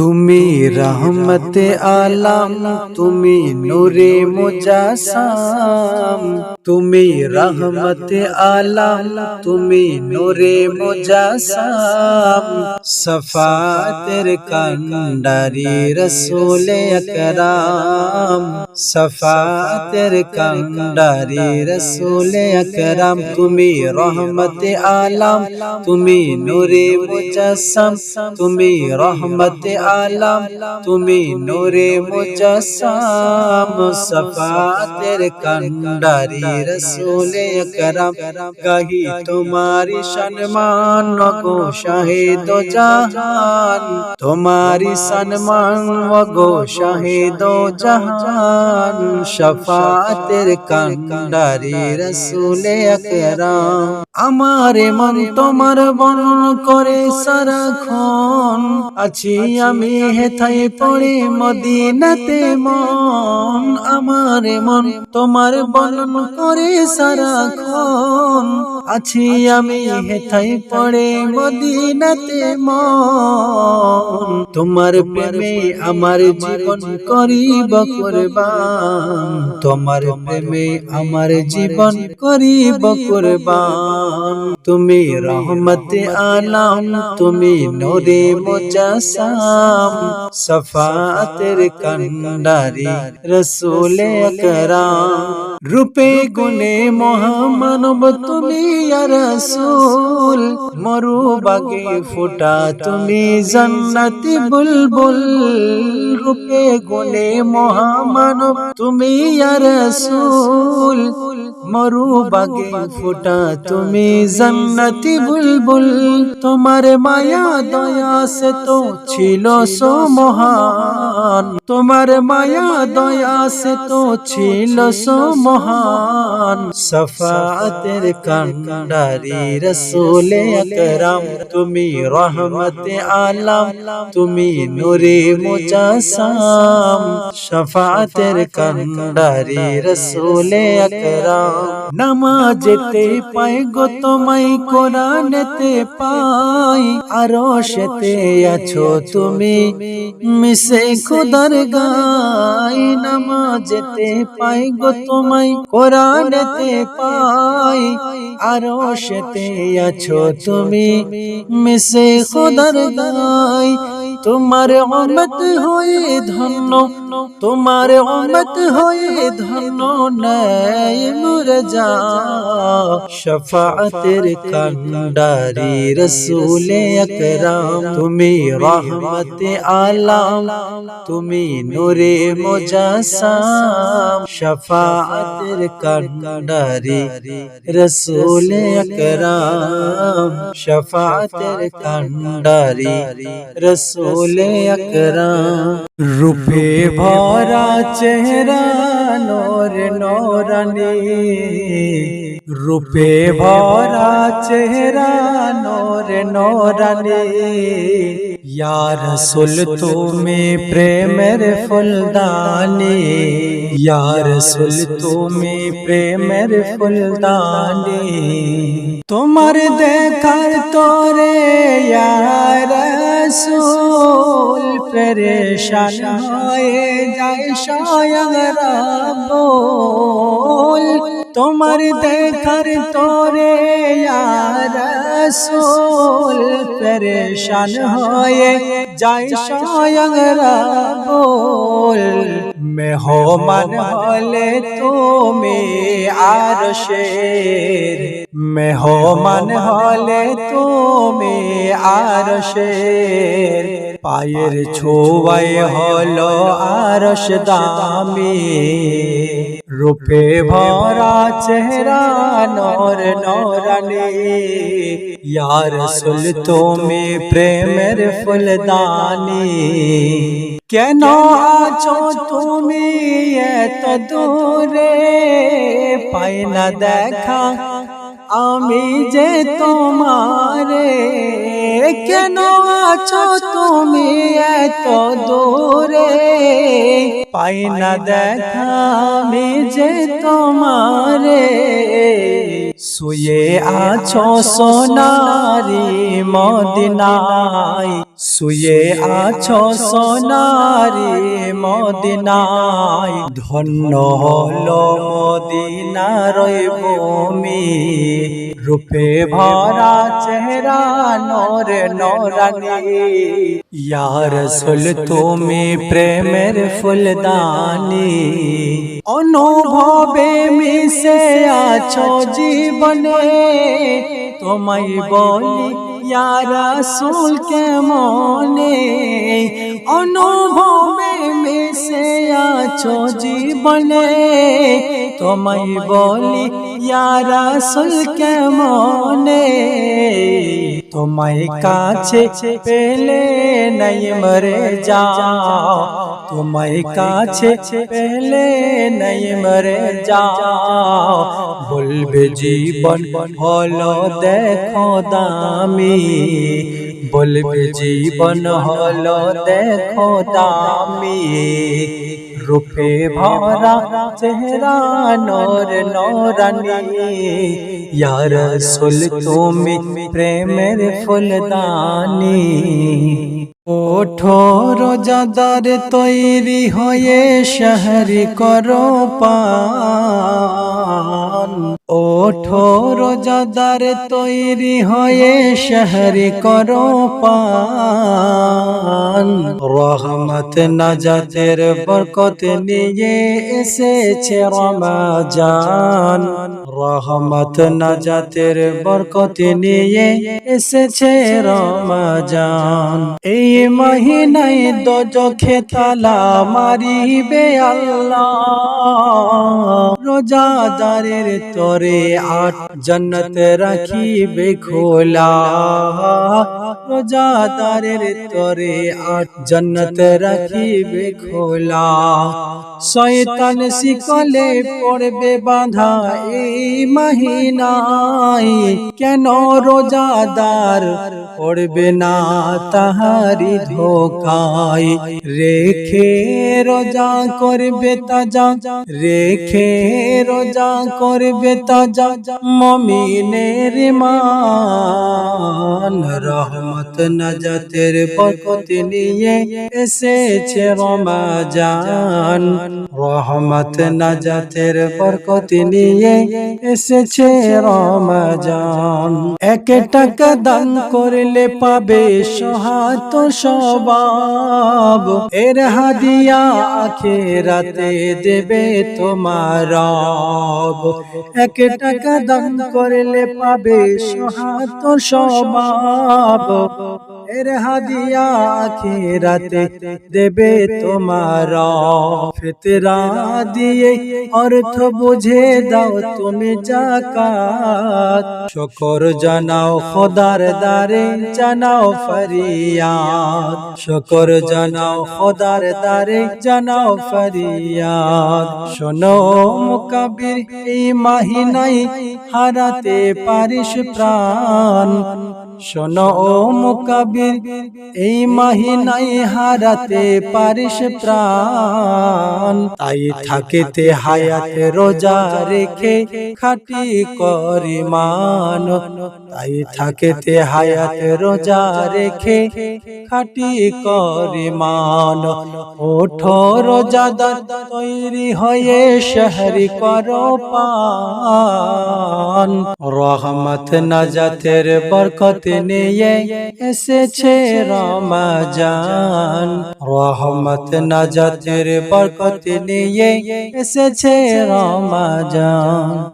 তুমি রহমতে আলাম তুমি নূরে মুজাসাম তুমি রহমতে আলাম তুমি নূরে মুজাসাম সফাতের কন্ডারি রসুল আকরাম সফাতের কন্ডারি রসুল আকরাম তুমি রহমতে আলাম তুমি নূরে মুজাসাম তুমি রহমতে আলাম তুমি নূরে মুজাসাম সফাতের কন্ডারি রসুল আকরাম গাহি তোমারি সম্মান গো শাহিদ জাহান তোমারি সম্মান গো শাহিদ জাহান শফাতের কন্ডারি রসুল আকরাম আমার মন তোমার বর্ণন করে সারাক্ষণ আছি আমি হেথাই পড়ে মদিনাতে মন আমার মন তোমার বলন করে সারাক্ষণ। আছি আমি হেথাই পড়ে মদিনাতে মন। তোমার প্রেমে আমার জীবন করিব কুরবান। তোমার প্রেমে আমার জীবন করিব কুরবান। তুমি রহমত আলাম তুমি নোরে মুজাসাম। সফাতের কন্ডারি রসুল আকরাম রূপে গুণে মহামানব তুমি রসুল, মরু বাগে ফোটা, তুমি জন্নতি বুলবুল রূপে গুণে মহামানব। তুমি রসুল, মরু বাগে ফোটা, তুমি জন্নতি বুলবুল। তোমার মায়া, দয়া, সে তো ছিল সো মহান। তোমার মায়া, দয়া, সে তো ছিল সো মহান। সফাতের কন্ডারি রসুল আকরাম তুমি রহমত আলাম তুমি নূরে মুজাসাম সফাতের কন্ডারি রসুল আকরাম নামাজেতে পাই গো তোমায় কোরআনেতে পাই আরও সেতে আছো তুমি মিশে খুদার গাই নামাজেতে পাই গো তোমায় কোরআনেতে পাই আরও সেতে আছো তুমি। মিশে খোদার গাই তোমার অমত হয়ে ধন্য। তোমার অমত হয়ে ধন্য নাই মুরজা। শফাতের কন্ডারি রসুল আকরাম। তুমি রহমত আলাম, তুমি নূরে মুজাসাম। শফাতের কন্ডারি রসুল আকরাম। শফাতের কন্ডারি রসুল আকরাম। রূপে ভরা চেহারা নোর নোরানি। রূপে ভরা চেহারা নোর নোরানি। ইয়া রসুল, তুমি প্রেমের ফুলদানি। ইয়া রসুল, তুমি প্রেমের ফুলদানি। তোমার দেখার তোরে ইয়া রসুল পরেশান হয়ে যায় স্বয়ং রাবুল তোমার দেখার তোরে রসুল পরেশান হয়ে যায় স্বয়ং রাবুল মেহমান হলে তুমি আর শের। মেহমান হলে তুমি আর শের। পায়ের ছোয়াই হলো আরশ দামি। রূপে ভরা চেহারা নর নরানি। ইয়ার সুল তুমি প্রেমের ফুলদানি। কেন আছো তুমি এত দূরে? পাই না দেখা আমি যে তোমারে কেন আছো তুমি এত দূরে? পাই না দেখা আমি যে তোমারে শুয়ে আছো সোনারি মদিনায়। শুয়ে আছো সোনারি মদিনায়, ধন্য হলো মদিনার ভূমি। রূপে ভরা চেহারা নরে নরানি। ইয়ার সুল তুমি প্রেমের ফুলদানি। অনুভবে মিশে আছো জীবনে, তোমায় বলি ইয়ারা সুল কেমনে অনুভবে মিশে আছো জীবনে তোমায় বলি ইয়ারা সুল কেমনে তোমায় কাছে পেলে নাই মরে যাও তোমায় কাছে পেলে নাই মরে যাও বলবে জীবন হলো দেখো দামি বলবে জীবন হলো দেখো দামি রূপে ভরা চেহারা নোর নোরানি ইয়ার সুল তুমি প্রেমের ফুলদানি ওঠো রোজাদার তৈরি হয়ে শহরি করো পান। ওঠো রোজাদার তৈরি হয়ে শহরি করো পান। রহমত নাজাতের বরকত নিয়ে এসেছে রমাজান। রহমত নাজাতের বরকত নিয়ে এসেছে রমাজান। এই মহিনায় দোজখে তালা মারিবে আল্লাহ। রোজাদারের তরে আট জন্নত রাখিবে খোলা। রোজাদারের তরে আট জন্নত রাখিবে খোলা। শয়তান শিকলে পড়বে বাঁধা এই মহিনায়। কেন রোজাদার পড়বে না তাহারি ধোকায়। রেখে রোজা করবে তাজা, রেখে রোজা করবে তাজা। মমিনের মান, রহমত নাজাতের বরকত নিয়ে এসেছে রমাজান। রহমত নাজাতের বরকত নিয়ে এসেছে রমাজান। এক টাকা দান করলে পাবে সহাত সবাব এর হাদিয়া আখেরাতে দেবে তোমার। এক টাকা দান করলে পাবে সহাত সবাব এর হাদিয়া আখেরাতে দেবে তোমার ফিতরা দিয়ে অর্থ বুঝে দাও তুমি জাকাত শুকর জানাও খোদার দারে জানাও ফরিয়াদ। শুকর জানাও খোদার দারে জানাও ফরিয়াদ। শোনো মুকাবির, এই মাহিনাই হারাতে পারিস প্রাণ। শোনো ও মুকাবির এই মাহিনাই হারাতে পারিস প্রাণ তাই থাকিতে হায়াত রোজা রেখে খাটি করি মান। তাই থাকিতে হায়াত রোজা রেখে খাটি করি মান। ওঠ ওঠো রোজাদার, তৈরি হয়ে শহরি করো পান। রহমত নাজাতের বরকত নিয়ে এসেছে রমাজান রহমত নাজাতের বরকত নিয়ে এসেছে রমাজান